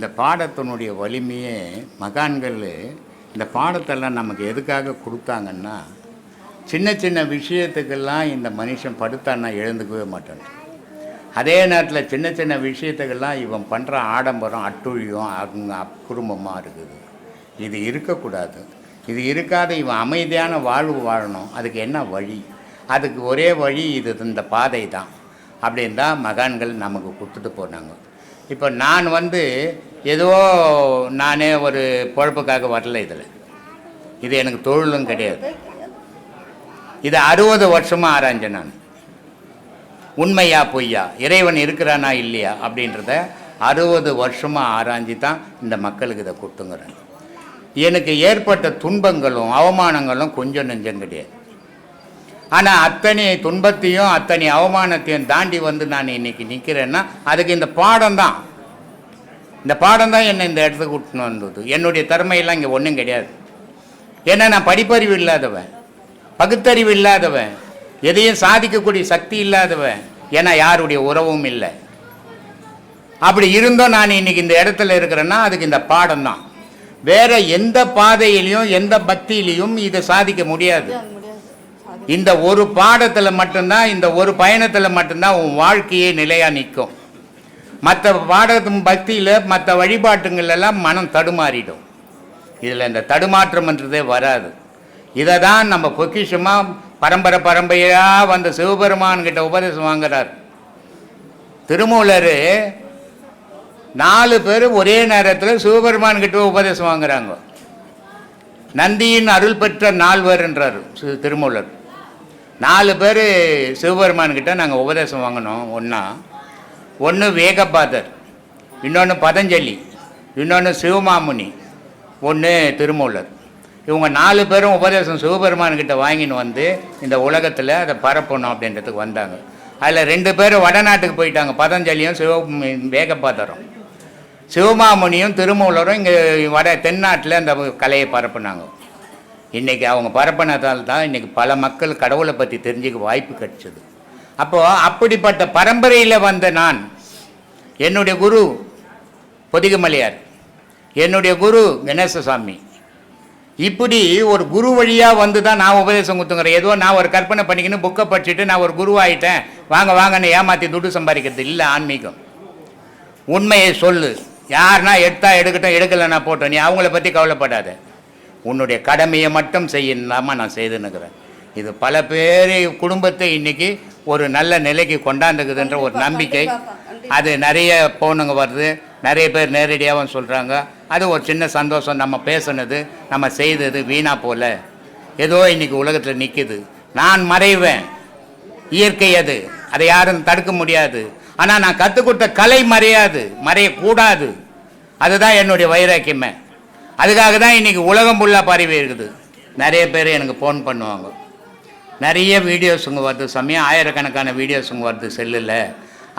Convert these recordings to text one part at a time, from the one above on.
இந்த பாடத்தினுடைய வலிமையே மகான்கள் இந்த பாடத்தெல்லாம் நமக்கு எதுக்காக கொடுத்தாங்கன்னா சின்ன சின்ன விஷயத்துக்கெல்லாம் இந்த மனுஷன் படுத்தான்னா எழுந்துக்கவே மாட்டான். அதே நேரத்தில் சின்ன சின்ன விஷயத்துக்கெல்லாம் இவன் பண்ணுற ஆடம்பரம் அட்டுழியம் அவங்க அக்குடும்பமாக இருக்குது. இது இருக்கக்கூடாது. இது இருக்காத இவன் அமைதியான வாழ்வு வாழணும். அதுக்கு என்ன வழி? அதுக்கு ஒரே வழி இது இந்த பாதை தான் அப்படின்னு தான் மகான்கள் நமக்கு கொடுத்துட்டு போனாங்க. இப்போ நான் வந்து எதுவோ நானே ஒரு பொழப்புக்காக வரல இதில். இது எனக்கு தொழிலும் கிடையாது. இது அறுபது வருஷமாக ஆராய்ஞ்சேன் நான். உண்மையா பொய்யா? இறைவன் இருக்கிறானா இல்லையா? அப்படின்றத அறுபது வருஷமாக ஆராய்ஞ்சி தான் இந்த மக்களுக்கு இதை கொடுத்துங்கிறேன். எனக்கு ஏற்பட்ட துன்பங்களும் அவமானங்களும் கொஞ்சம் நெஞ்சம் கிடையாது. ஆனால் அத்தனை துன்பத்தையும் அத்தனை அவமானத்தையும் தாண்டி வந்து நான் இன்னைக்கு நிற்கிறேன்னா அதுக்கு இந்த பாடம் தான். இந்த பாடம் தான் என்னை இந்த இடத்துக்கு விட்டுன்னு வந்தது. என்னுடைய திறமையெல்லாம் இங்கே ஒன்றும் கிடையாது. ஏன்னா நான் படிப்பறிவு இல்லாதவன். பகுத்தறிவு இல்லாதவன். எதையும் சாதிக்கக்கூடிய சக்தி இல்லாதவன். ஏன்னா யாருடைய உறவும் இல்லை. அப்படி இருந்தும் நான் இன்னைக்கு இந்த இடத்துல இருக்கிறேன்னா அதுக்கு இந்த பாடம் தான். வேற எந்த பாதையிலையும் எந்த பக்தியிலையும் இதை சாதிக்க முடியாது. இந்த ஒரு பாடத்தில் மட்டும்தான் இந்த ஒரு பயணத்தில் மட்டும்தான் உன் வாழ்க்கையே நிலையாக நிற்கும். மற்ற பாடத்தும் பக்தியில் மற்ற வழிபாட்டுங்களெல்லாம் மனம் தடுமாறிடும். இதில் இந்த தடுமாற்றம்ன்றதே வராது. இதை தான் நம்ம பொக்கிஷமாக பரம்பரை பரம்பரையாக வந்த சிவபெருமான்கிட்ட உபதேசம் வாங்குறார். திருமூலர் நாலு பேர் ஒரே நேரத்தில் சிவபெருமான்கிட்ட உபதேசம் வாங்குறாங்க. நந்தியின் அருள் பெற்ற நால்வர்ன்றார் சி- திருமூலர். நாலு பேர் சிவபெருமான்கிட்ட நாங்கள் உபதேசம் வாங்கினோம் ஒன்றா ஒன்று வேகபாதர் இன்னொன்று பதஞ்சலி இன்னொன்று சிவமாமுனி ஒன்று திருமூலர். இவங்க நாலு பேரும் உபதேசம் சிவபெருமான்கிட்ட வாங்கின்னு வந்து இந்த உலகத்தில் அதை பரப்பணும் அப்படின்றதுக்கு வந்தாங்க. அதில் ரெண்டு பேரும் வடநாட்டுக்கு போயிட்டாங்க பதஞ்சலியும் சிவ வேகபாதரும். சிவமாமுனியும் திருமூலரும் இங்கே வட தென்னாட்டில் அந்த கலையை பரப்புனாங்க. இன்றைக்கி அவங்க பரப்பினதால் தான் இன்றைக்கி பல மக்கள் கடவுளை பற்றி தெரிஞ்சுக்க வாய்ப்பு கிடச்சிது. அப்போது அப்படிப்பட்ட பரம்பரையில் வந்த நான் என்னுடைய குரு பொதிகமலையார் என்னுடைய குரு கணேசசாமி. இப்படி ஒரு குரு வழியாக வந்து தான் நான் உபதேசம் கொடுத்துங்கிறேன். ஏதோ நான் ஒரு கற்பனை பண்ணிக்கின்னு புக்கை படிச்சுட்டு நான் ஒரு குருவாயிட்டேன் வாங்க வாங்கன்னு ஏமாற்றி துட்டு சம்பாதிக்கிறது இல்லை ஆன்மீகம். உண்மையை சொல்லு. யாருன்னா எடுத்தா எடுக்கட்டும் எடுக்கலைன்னா போட்டோம். நீ அவங்கள பற்றி கவலைப்படாத. உன்னுடைய கடமையை மட்டும் செய்யலாமா நான் செய்துன்னுக்கிறேன். இது பல பேர் குடும்பத்தை இன்னைக்கு ஒரு நல்ல நிலைக்கு கொண்டாந்துக்குதுன்ற ஒரு நம்பிக்கை. அது நிறைய போனுங்க வருது. நிறைய பேர் நேரடியாகவும் சொல்கிறாங்க அது ஒரு சின்ன சந்தோஷம். நம்ம பேசுனது நம்ம செய்தது வீணா போல. ஏதோ இன்னைக்கு உலகத்தில் நிற்கிது நான் மறைவேன். இயற்கை அது. அதை யாரும் தடுக்க முடியாது. ஆனால் நான் கற்றுக் கொடுத்த கலை மறையாது. மறையக்கூடாது. அதுதான் என்னுடைய வைராக்கியமே. அதுக்காக தான் இன்றைக்கி உலகம் ஃபுல்லாக பரவி இருக்குது. நிறைய பேர் எனக்கு ஃபோன் பண்ணுவாங்க. நிறைய வீடியோஸுங்க வருது சமயம் ஆயிரக்கணக்கான வீடியோஸுங்க வருது செல்லில்.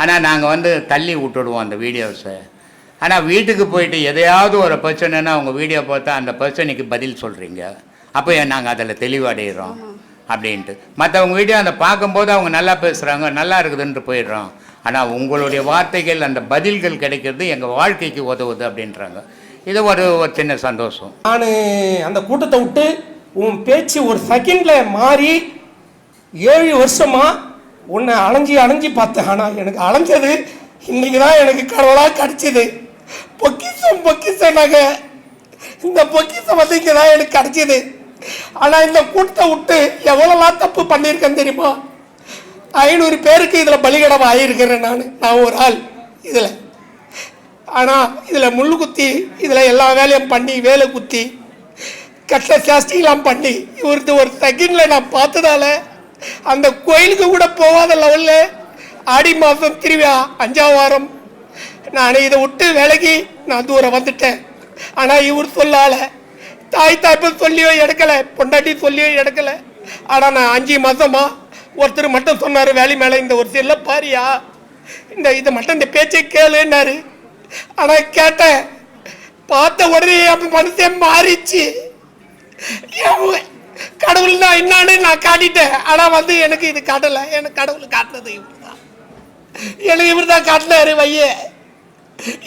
ஆனால் நாங்கள் வந்து தள்ளி விட்டுடுவோம் அந்த வீடியோஸை ஆனால் வீட்டுக்கு போயிட்டு எதையாவது ஒரு பிரச்சனைன்னா அவங்க வீடியோ பார்த்தா அந்த பிரச்சனைக்கு பதில் சொல்கிறீங்க அப்போ நாங்கள் அதில் தெளிவடைகிறோம் அப்படின்ட்டு. மற்றவங்க வீடியோ அதை பார்க்கும்போது அவங்க நல்லா பேசுகிறாங்க நல்லா இருக்குதுன்ட்டு போயிடுறோம். ஆனால் உங்களுடைய வார்த்தைகள் அந்த பதில்கள் கிடைக்கிறது எங்கள் வாழ்க்கைக்கு உதவுது அப்படின்றாங்க. இது ஒரு ஒரு சின்ன சந்தோஷம். நான் அந்த கூட்டத்தை விட்டு உன் பேச்சு ஒரு செகண்டில் மாறி ஏழு வருஷமா உன்னை அலைஞ்சி அலைஞ்சி பார்த்தேன். ஆனால் எனக்கு அலைஞ்சது இன்னைக்கு தான் எனக்கு கடவுளாக கிடச்சிது. பொக்கிஷம் பொக்கிஷம் நாங்கள் இந்த பொக்கிஷம் வந்து இங்கே தான் எனக்கு கிடச்சிது. ஆனால் இந்த கூட்டத்தை விட்டு எவ்வளோலாம் தப்பு பண்ணியிருக்கேன் தெரியுமா? ஐநூறு பேருக்கு இதில் பலிகடம் ஆகியிருக்கிறேன் நான். நான் ஒரு ஆள் இதில். ஆனால் இதில் முள் குத்தி இதில் எல்லா வேலையும் பண்ணி வேலை குத்தி கட்ட சாஸ்திரிலாம் பண்ணி இவருக்கு ஒரு செகண்டில் நான் பார்த்ததால அந்த கோயிலுக்கு கூட போகாத லெவலில் ஆடி மாதம் திருவிழா அஞ்சாம் வாரம். நான் இதை விட்டு விலகி நான் தூரம் வந்துட்டேன். ஆனால் இவர் சொல்லால. தாய் தாய்ப்பு சொல்லியோ எடுக்கலை பொண்டாட்டி சொல்லியோ எடுக்கலை. ஆனால் நான் அஞ்சு மாதமா ஒருத்தர் மட்டும் சொன்னார் வேலை மேலே இந்த ஒரு செல்ல பாரியா? இந்த இது மட்டும் இந்த பேச்சை கேளுன்னாரு. ஆனால் கேட்டேன். பார்த்த உடனே அப்போ மனசே மாறிச்சு. தான் என்னன்னு நான் காட்டிட்டேன். ஆனா வந்து எனக்கு இது காட்டல. எனக்கு கடவுள் காட்டினது இவர் தான் எனக்கு இவர் தான் காட்டினாரு வைய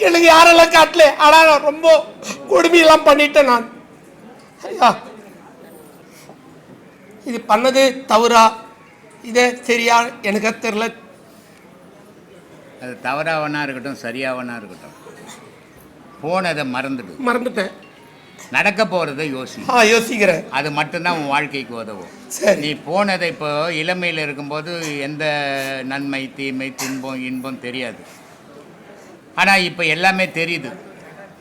எனக்கு யாரெல்லாம் காட்டல? ஆனா நான் ரொம்ப கொடுமையெல்லாம் பண்ணிட்டேன் நான். ஐயா. இது பண்ணது தவறா? இதே சரியா? எனக்கு தெரியல. அது தவறாவனா இருக்கட்டும் சரியாவனா இருக்கட்டும். போனதை மறந்துடு. மறந்துட்டேன். நடக்க போகிறத யோசி. ஆ யோசிக்கிறேன். அது மட்டும்தான் உன் வாழ்க்கைக்கு உதவும். சரி. நீ போனதை இப்போ இளமையில் இருக்கும்போது எந்த நன்மை தீமை துன்பம் இன்பம் தெரியாது. ஆனால் இப்போ எல்லாமே தெரியுது.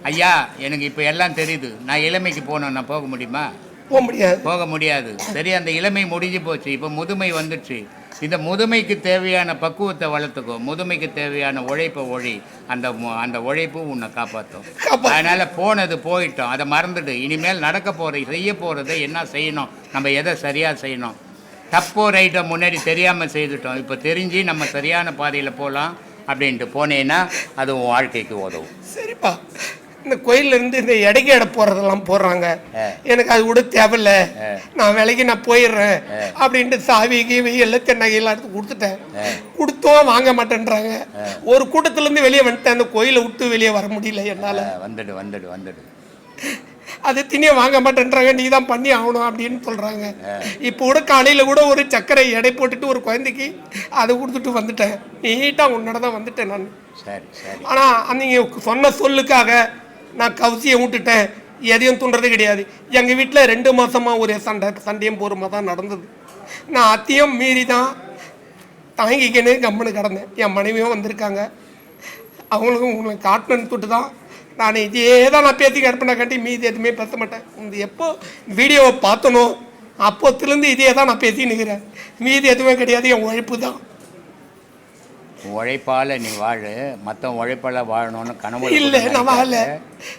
ஐயா எனக்கு இப்போ எல்லாம் தெரியுது. நான் இளமைக்கு போனேன் நான் போக முடியுமா? போக முடியாது. போக முடியாது. சரி அந்த இளமை முடிஞ்சு போச்சு. இப்போ முதுமை வந்துடுச்சு. இந்த முதுமைக்கு தேவையான பக்குவத்தை வளர்த்துக்கோ. முதுமைக்கு தேவையான உழைப்பை ஒழி. அந்த அந்த உழைப்பு உன்னை காப்பாற்றும். அதனால் போனது போயிட்டோம். அதை மறந்துடு. இனிமேல் நடக்க போகிற செய்ய போகிறத என்ன செய்யணும்? நம்ம எதை சரியாக செய்யணும்? தப்போ ரைட்டோ முன்னாடி தெரியாமல் செய்துட்டோம். இப்போ தெரிஞ்சு நம்ம சரியான பாதையில் போகலாம் அப்படின்ட்டு போனேன்னா அது உன் வாழ்க்கைக்கு உதவும். சரிப்பா. இந்த கோயில்ல இருந்து இந்த எடைக்கு எடை போறதெல்லாம் போடுறாங்க. எனக்கு அது கூட தேவையில்ல. நான் வேலைக்கு நான் போயிடுறேன் அப்படின்ட்டு சாவி கீவி எல்லாம் நகையெல்லாம் எடுத்து கொடுத்துட்டேன். கொடுத்தோம் வாங்க மாட்டேன்றாங்க. ஒரு கூட்டத்துல இருந்து வெளியே வந்துட்டேன். அந்த கோயிலை விட்டு வெளியே வர முடியல என்னால. வந்துடு வந்துடு வந்துடு. அது திணிய வாங்க மாட்டேன்றாங்க. நீ தான் பண்ணி ஆகணும் அப்படின்னு சொல்றாங்க. இப்போ கூட காலையில கூட ஒரு சர்க்கரை எடை போட்டுட்டு ஒரு குழந்தைக்கு அதை கொடுத்துட்டு வந்துட்டேன். நீட்டா உன்னோட தான் வந்துட்டேன் நான். சரி சரி. ஆனா நீங்க சொன்ன சொல்லுக்காக நான் கவுசியை விட்டுட்டேன் எதையும் துண்டுறது கிடையாது. எங்கள் வீட்டில் ரெண்டு மாதமாக ஒரே சண்டை. சண்டையும் போருமா தான் நடந்தது. நான் அத்தையும் மீறி தான் தாங்கிக்கின்னு கம்மனு கிடந்தேன். என் மனைவியும் வந்திருக்காங்க. அவங்களுக்கும் உங்களை காட்டணும்னு தொட்டு தான் நான் இதே தான் நான் பேசி கற்பனை மீதி எதுவுமே பேச மாட்டேன். இந்த எப்போ வீடியோவை பார்த்தனோ அப்போத்துலேருந்து இதே தான் நான் பேசி நிற்கிறேன் மீதி எதுவுமே கிடையாது. என் உழைப்பு தான் உழைப்பால நீ வாழு மற்றவன் உழைப்பால வாழணும்னு கனவு இல்ல.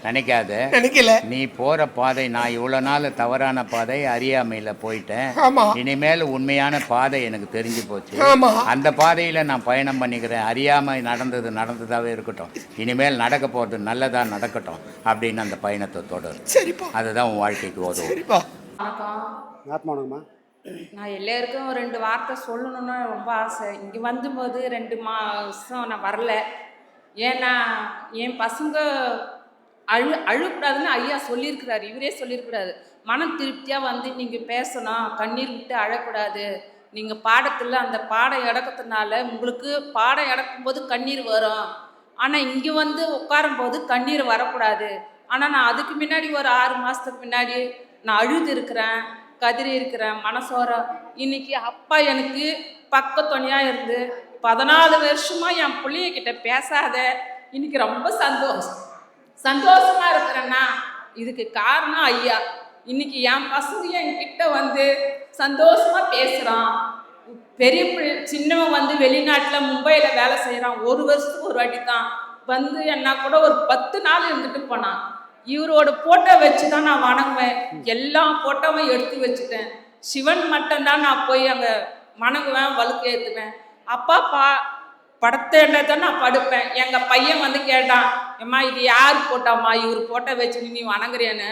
நினைக்காத. நினைக்கல. நீ போற பாதை நான் இவ்வளோ நாள் தவறான பாதை அறியாமையில போயிட்டேன். இனிமேல் உண்மையான பாதை எனக்கு தெரிஞ்சு போச்சு. அந்த பாதையில நான் பயணம் பண்ணிக்கிறேன். அறியாம நடந்தது நடந்ததாவே இருக்கட்டும். இனிமேல் நடக்க போறது நல்லதா நடக்கட்டும் அப்படின்னு அந்த பயணத்தை தொடரும் அதுதான் உன் வாழ்க்கைக்கு உதவும். வணக்கம் நான் எல்லாருக்கும் ரெண்டு வார்த்தை சொல்லணும்னு ரொம்ப ஆசை. இங்கே வந்தபோது ரெண்டு மாதம் நான் வரல. ஏன்னா என் பசங்க அழு அழுக்கூடாதுன்னு ஐயா சொல்லியிருக்கிறாரு. இவரே சொல்லியிருக்கிறாரு. மனம் திருப்தியாக வந்து நீங்கள் பேசணும். கண்ணீர் விட்டு அழக்கூடாது. நீங்கள் பாடத்தில் அந்த பாடம் இடக்கத்துனால உங்களுக்கு பாடம் இடக்கும்போது கண்ணீர் வரும். ஆனால் இங்கே வந்து உட்காரும்போது கண்ணீர் வரக்கூடாது. ஆனால் நான் அதுக்கு முன்னாடி ஒரு ஆறு மாதத்துக்கு முன்னாடி நான் அழுது இருக்கிறேன் கதறி இருக்கிறேன் மனசோர இன்னைக்கு அப்பா எனக்கு பக்க துணையாக இருந்து பதினாலு வருஷமா என் பிள்ளைய கிட்ட பேசாத இன்னைக்கு ரொம்ப சந்தோஷம். சந்தோஷமா இருக்கிறேன்னா இதுக்கு காரணம் ஐயா. இன்னைக்கு என் பசங்க என்கிட்ட வந்து சந்தோஷமா பேசுகிறான் பெரிய சின்னவன் வந்து வெளிநாட்டில் மும்பையில் வேலை செய்கிறான் ஒரு வருஷத்துக்கு ஒரு வாட்டி தான் வந்து என்ன கூட ஒரு பத்து நாள் இருந்துட்டு போனான். இவரோட போட்டோ வச்சு தான் நான் வணங்குவேன். எல்லா போட்டோவும் எடுத்து வச்சுட்டேன். சிவன் மட்டும்தான் நான் போய் அங்கே வணங்குவேன் வழுக்கு ஏற்றுவேன் அப்பா பா படத்தேண்ட தான் நான் படுப்பேன். எங்கள் பையன் வந்து கேட்டான் ஏம்மா இது யார் போட்டாம்மா? இவர் போட்டோ வச்சு நீ வணங்குறேன்னு.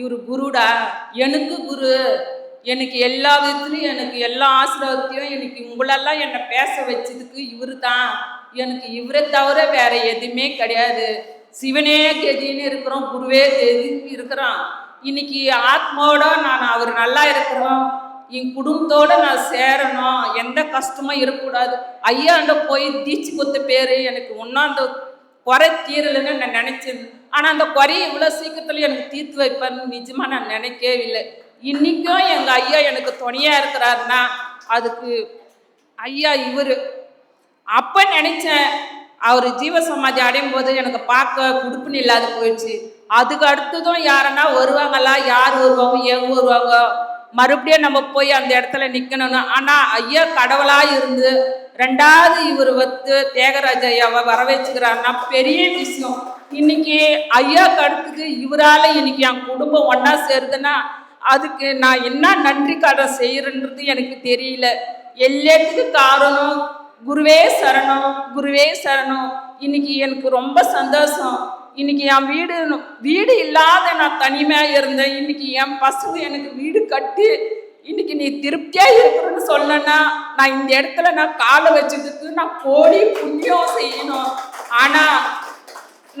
இவர் குருடா எனக்கு குரு. எனக்கு எல்லா விதத்துலையும் எனக்கு எல்லா ஆசீர்வாதத்தையும் எனக்கு உங்களெல்லாம் என்னை பேச வச்சதுக்கு இவரு தான் எனக்கு இவரை தவிர வேற எதுவுமே கிடையாது. சிவனே கெதின்னு இருக்கிறோம் குருவே கெதி இருக்கிறான். இன்னைக்கு ஆத்மாவோட நான் அவர் நல்லா இருக்கிறோம். என் குடும்பத்தோட நான் சேரணும். எந்த கஷ்டமும் இருக்கக்கூடாது. ஐயாண்ட போய் தீச்சு கொத்த பேர் எனக்கு ஒன்றும் அந்த குறை தீரலைன்னு நான் நினச்சேன். ஆனால் அந்த குறையை இவ்வளோ சீக்கிரத்தில் எனக்கு தீர்த்து வைப்பேன்னு நிஜமாக நான் நினைக்கவே இல்லை இன்றைக்கும் எங்கள் ஐயா எனக்கு துணையாக இருக்கிறாருன்னா அதுக்கு ஐயா இவர். அப்போ நினச்சேன் அவர் ஜீவ சமாதி அடையும் போது எனக்கு பார்க்க குடுப்புன்னு இல்லாத போயிடுச்சு. அதுக்கு அடுத்ததும் யாருன்னா வருவாங்களா? யார் வருவாங்க? எங்க வருவாங்க? மறுபடியும் நம்ம போய் அந்த இடத்துல நிற்கணும்னு ஆனால் ஐயா கடவுளாக இருந்து ரெண்டாவது இவர் வந்து தேகராஜ ஐயாவை வர வச்சுக்கிறாருன்னா பெரிய விஷயம். இன்னைக்கு ஐயா கடத்துக்கு இவரால இன்னைக்கு என் குடும்பம் ஒன்றா சேருதுன்னா அதுக்கு நான் என்ன நன்றி கடன் செய்யறன்றது எனக்கு தெரியல. எல்லாத்துக்கும் காரணம் குருவே சரணம் குருவே சரணம். இன்னைக்கு எனக்கு ரொம்ப சந்தோஷம். இன்னைக்கு என் வீடு வீடு இல்லாத நான் தனிமையாக இருந்தேன். இன்னைக்கு என் பசங்க எனக்கு வீடு கட்டி இன்னைக்கு நீ திருப்தியா இருக்கணும்னு சொல்லனா நான் இந்த இடத்துல நான் காலை வச்சதுக்கு நான் கோடி புண்ணியம் செய்யணும். ஆனா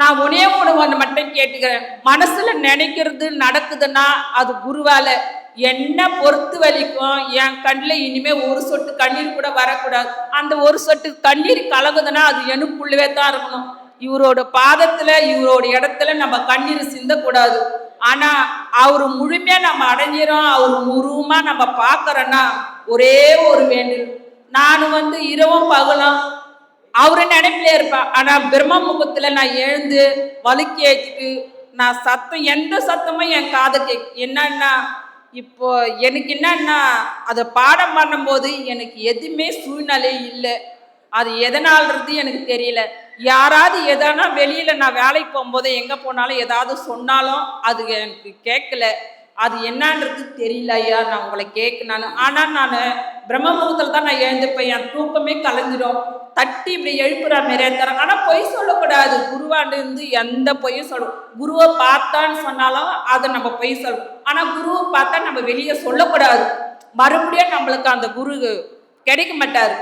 நான் உனே உணவு ஒன்று மட்டும் கேட்டுக்கிறேன். மனசுல நினைக்கிறது நடக்குதுன்னா அது குருவால. என்ன பொறுத்து வலிக்கும்? என் கண்ணில் இனிமே ஒரு சொட்டு கண்ணீர் கூட வரக்கூடாது. அந்த ஒரு சொட்டு கண்ணீர் கலங்குதுன்னா அது எனக்குள்ளவே தான் இருக்கணும். இவரோட பாதத்துல இவரோட இடத்துல நம்ம கண்ணீர் சிந்தக்கூடாது. ஆனா அவர் முழுமையா நம்ம அடைஞ்சிரும் அவர் உருவமா நம்ம பார்க்கறோன்னா ஒரே ஒரு வேண்டல். நான் வந்து இரவும் பகலும் அவரு நினைப்பிலே இருப்பேன். ஆனா பிரம்ம முகத்துல நான் எழுந்து வலுக்கி ஏற்றிட்டு நான் சத்தம் எந்த சத்தமும் என் காதை கேக் என்னன்னா இப்போ எனக்கு என்னன்னா அதை பாடம் பண்ணும்போது எனக்கு எதுவுமே சூழ்நிலை இல்லை. அது எதனால்ன்றது எனக்கு தெரியல. யாராவது எதனா வெளியில் நான் வேலைக்கு போகும்போது எங்கே போனாலும் ஏதாவது சொன்னாலும் அது எனக்கு கேட்கல. அது என்னன்றது தெரியல ஐயா நான் உங்களை கேட்க நான் ஆனால் நான் பிரம்ம முகூர்த்தத்தில் தான் நான் எழுந்திருப்பேன். என் தூக்கமே கலைஞ்சிடும் தட்டி இப்படி எழுப்புற மாரி தரேன் ஆனால் பொய் சொல்லக்கூடாது. குருவாண்டு இருந்து எந்த பொய்யும் சொல்லும் குருவை பார்த்தான்னு சொன்னாலும் அதை நம்ம பொய் சொல்லணும் ஆனால் குருவை பார்த்தா நம்ம வெளியே சொல்லக்கூடாது. மறுபடியும் நம்மளுக்கு அந்த குரு கிடைக்க மாட்டார்.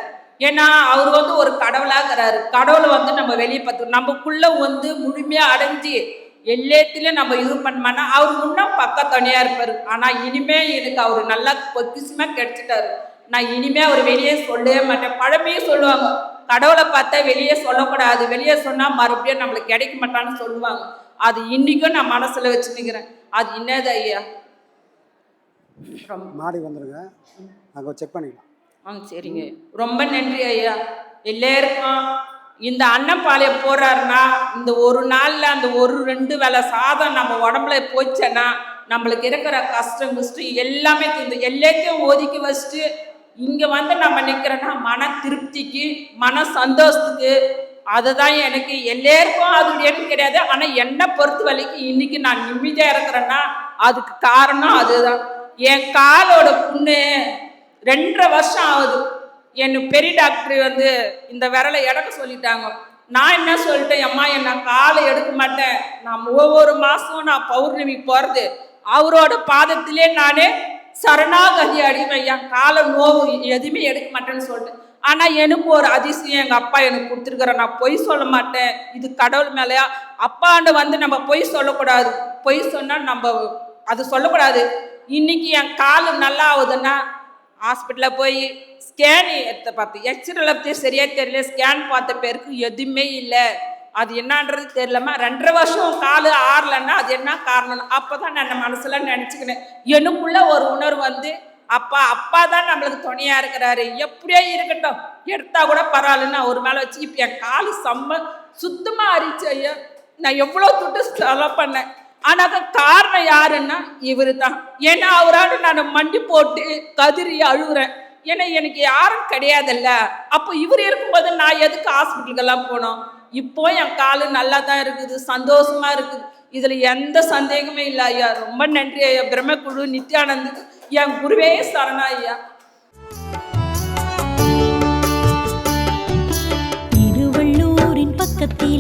ஏன்னா அவர் வந்து ஒரு கடவுளாகிறாரு. கடவுளை வந்து நம்ம வெளியே பார்த்து நமக்குள்ள வந்து முழுமையாக அடைஞ்சு எல்லாத்துலேயும் நம்ம இது பண்ணோம்னா அவர் முன்னும் பக்க துணையா இருப்பார். ஆனால் இனிமே எனக்கு அவர் நல்லா பொக்கிசமாக கிடைச்சிட்டாரு. நான் இனிமே அவர் வெளியே சொல்லவே மாட்டேன். பழமையே சொல்லுவாங்க. கடவுளை பார்த்தா வெளியே சொல்லக்கூடாது. வெளியே சொன்னா மறுபடியும் நம்மளுக்கு கிடைக்க மாட்டான்னு சொல்லுவாங்க. அது இன்னைக்கும் நான் மனசுல வச்சு நிக்கிறேன் அது என்னது ஐயா? மாடி வந்துடுங்க அங்கே செக் பண்ணிக்கலாம். ஆ சரிங்க. ரொம்ப நன்றி ஐயா. எல்லாருக்கும் இந்த அன்னப்பாளையம் போறாருன்னா இந்த ஒரு நாள்ல அந்த ஒரு ரெண்டு வேளை சாதம் நம்ம உடம்புல போச்சுன்னா நம்மளுக்கு இருக்கிற கஷ்டம் கஷ்டம் எல்லாமே எல்லாத்தையும் ஒதுக்கி வச்சுட்டு இங்கே வந்து நம்ம நிற்கிறேன்னா மன திருப்திக்கு மன சந்தோஷத்துக்கு அதுதான் எனக்கு எல்லாருக்கும் அது கிடையாது. ஆனால் என்னை பொறுத்த வரைக்கும் இன்னைக்கு நான் நிம்மதியாக இருக்கிறேன்னா அதுக்கு காரணம் அதுதான். என் காலோட புண்ணு ரெண்டரை வருஷம் ஆகுது. என் பெரிய டாக்டர் வந்து இந்த விரலை எடுக்க சொல்லிட்டாங்க. நான் என்ன சொல்லிட்டேன்? அம்மா என்ன காலை எடுக்க மாட்டேன். நான் ஒவ்வொரு மாதமும் நான் பௌர்ணமி போகிறது அவரோட பாதத்திலே நானே சரணாகதி அடிவேன் என் காலை நோவு எதுவுமே எடுக்க மாட்டேன்னு சொல்லிட்டு. ஆனால் எனக்கு ஒரு அதிசயம் எங்கள் அப்பா எனக்கு கொடுத்துருக்குற நான் பொய் சொல்ல மாட்டேன். இது கடவுள் மேலேயா? அப்பாண்டு வந்து நம்ம பொய் சொல்லக்கூடாது. பொய் சொன்னால் நம்ம அது சொல்லக்கூடாது. இன்னைக்கு என் கால் நல்லா ஆகுதுன்னா ஹாஸ்பிட்டலில் போய் ஸ்கேன் எடுத்து பார்த்து. எக்ஸ்ரேல பற்றி தெரியல. ஸ்கேன் பார்த்த பேருக்கு எதுவுமே இல்லை. அது என்னன்றது தெரியலமா ரெண்டரை வருஷம் காலு ஆறலன்னா அது என்ன காரணம்? அப்போ தான் நான் மனசில் நினச்சிக்கினேன். எனக்குள்ள ஒரு உணர்வு வந்து அப்பா அப்பா தான் நம்மளுக்கு துணையாக இருக்கிறாரு. எப்படியோ இருக்கட்டும். எடுத்தா கூட பரவாயில்லன்னு அவர் மேலே வச்சு இப்போ என் காலு செம்ம சுத்தமாக அரிச்சு ஐயா. நான் எவ்வளோ துட்டு செலவு பண்ணேன். ஆனாக்க காரணம் யாருன்னா இவர் தான் ஏன்னா அவரால் நான் மண்டி போட்டு கதிரி அழுகுறேன். ஏன்னா எனக்கு யாரும் கிடையாதுல்ல. அப்போ இவர் இருக்கும்போது நான் எதுக்கு ஹாஸ்பிட்டலுக்கெல்லாம் போனோம்? இப்போ என் காலு நல்லா தான் இருக்குது சந்தோஷமா இருக்குது. இதுல எந்த சந்தேகமே இல்லை ஐயா. ரொம்ப நன்றி ஐயா. பிரம்மக்குழு நித்யானந்துக்கு என் குருவே சரணா ஐயா. பக்கத்தில்